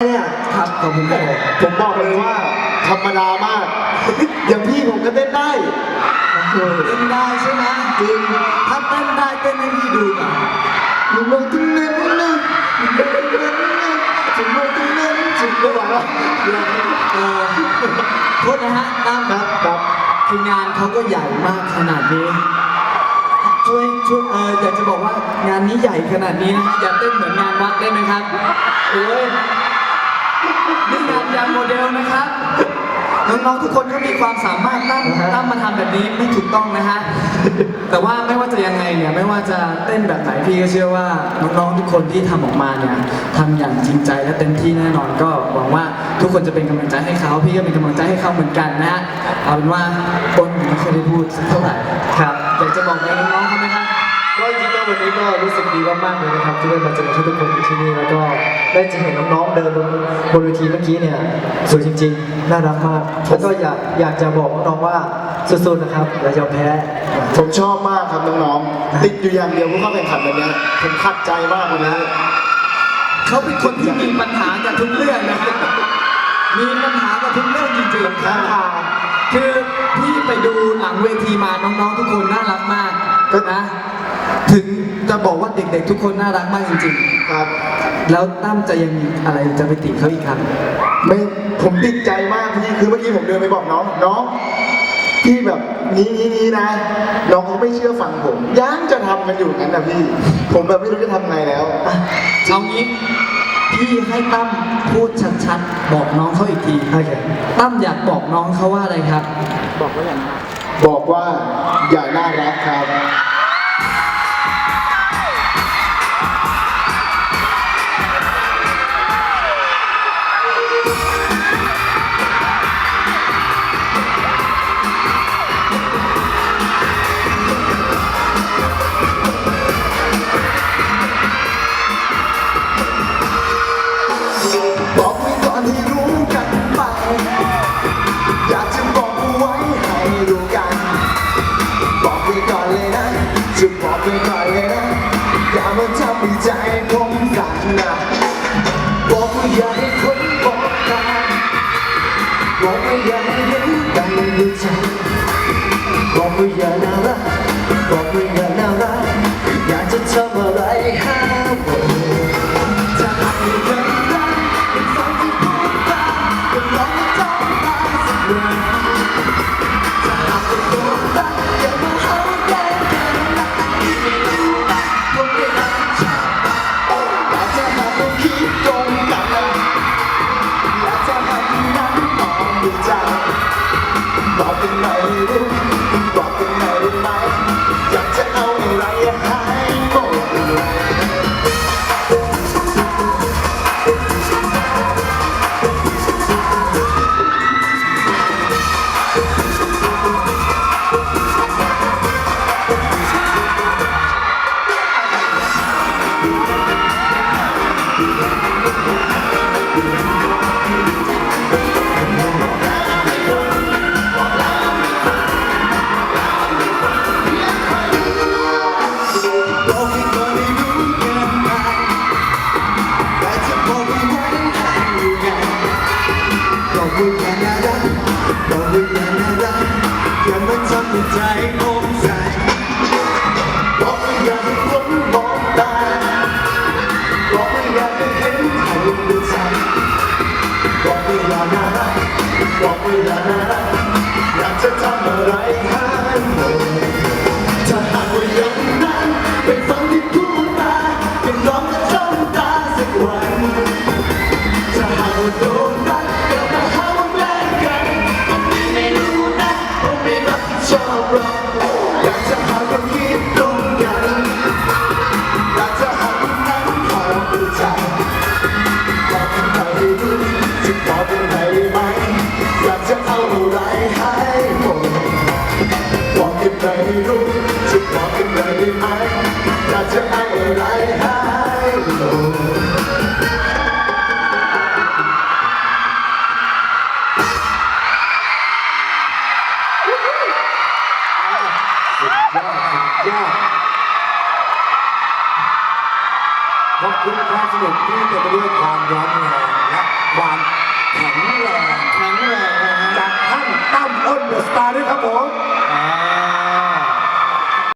เนี่ยครับขอบคุณครับผมบอกเลยว่าธรรมดามาก อย่างพี่ผมก็เต้นได้เต้นได้ใช่ไหมจริงถ้าเต้นได้เต้นให้พี่ดูหน่อยมึงมองตรงนั้นนะมึงมองตรงนั้นนะถึงมองตรงนั้นถึงไม่ไหวแล้วเออโทษนะฮะตามครับครับคืองานเขาก็ใหญ่มากขนาดนี้ช่วยช่วยเอออยากจะบอกว่างานนี้ใหญ่ขนาดนี้นะฮะอย่าเต้นเหมือนงานวัดได้ไหมครับโอ้ยนี่งานยาง โมเดลนะครับน้องๆทุกคนก็มีความสามารถตั้งตั้งมาทำแบบนี้ไม่ถูกต้องนะฮะแต่ว่าไม่ว่าจะยังไงเนี่ยไม่ว่าจะเต้นแบบไหนพี่ก็เชื่อว่าน้องๆทุกคนที่ทำออกมาเนี่ยทำอย่างจริงใจและเต็มที่แน่นอนก็หวังว่าทุกคนจะเป็นกำลังใจให้เขาพี่ก็เป็นกำลังใจให้เขาเหมือนกันนะฮะเอาเป็นว่าบนไม่เคอยได้พูดสักเท่าไหร่ครับอยากจะบอกอะไรน้องๆเขาไหมครับก็จริงๆแล้ ววันนี้ก็รู้สึกดีมากๆเลยนะครับที่ได้มาเจอทุกคนอยู่ที่นี่แล้วก็ได้เจอเห็นน้องๆเดินบนบนเวทีเมื่อกี้เนี่ยสวยจริงๆน่ารักมากแล้วก็อยากอยากจะบอกน้องๆว่าสู้ๆนะครับอย่ายอมแพ้ผมชอบมากครับน้องๆติดอยู่อย่างเดียวผู้เข้าแข่งขันวันนี้ผมขัดใจมากวันนี้เขาเป็นคนที่มีปัญหากับทุกเรื่องนะฮะมีปัญหากับทุกเรื่องจริงๆค่ะคือพี่ไปดูหลังเวทีมาน้องๆทุกคนน่ารักมากก็นะ ถึงจะบอกว่าเด็กๆทุกคนน่ารักมากจริงครับๆแล้วตั้มจะยังมีอะไรจะไปติเขาอีกครับ ไม่ผมติดใจมากพี่คือเมื่อกี้ผมเดินไปบอกน้องน้องพี่แบบนี้นี้นี้นะ น้องเขาไม่เชื่อฟังผมยังจะทำกันอยู่งั้นนะพี่ ผมแบบไม่รู้จะทำไงแล้วเอางี้พี่ให้ตั้มพูดชัดๆ บอกน้องเขาอีกที โอเคตั้มอยากบอกน้องเขาว่าอะไรครับ บอกว่าอย่าน่ารักครับ บอกไว้ก่อนให้รู้กันไป อยากจะบอกเอาไว้ให้รู้กัน บอกไว้ก่อนเลยนะ จะบอกไว้ก่อนเลยนะ อย่ามาทำให้ใจผมสั่นนะบอกว่าอย่าให้คนบอกกันบอกว่าอย่าให้เห็นกันด้วยใจบอกว่าอย่า บอกกันหน่อยรู้ ทำให้ใจบอกว่าอยาให้คนมองตาบอกว่าอยาให้เห็นให้ดูใจบอกว่าอย่าน่ารักบอกว่าอย่าน่ารักอยากจะทำอะไรากจะให้ไรหายยากขอบคุณความสนุกที่เต็มไปด้วยความร้อนแรงและความแข็งแรงแข็งแรงจากท่านตั้มอ้นเดอะสตาร์ด้วยครับผม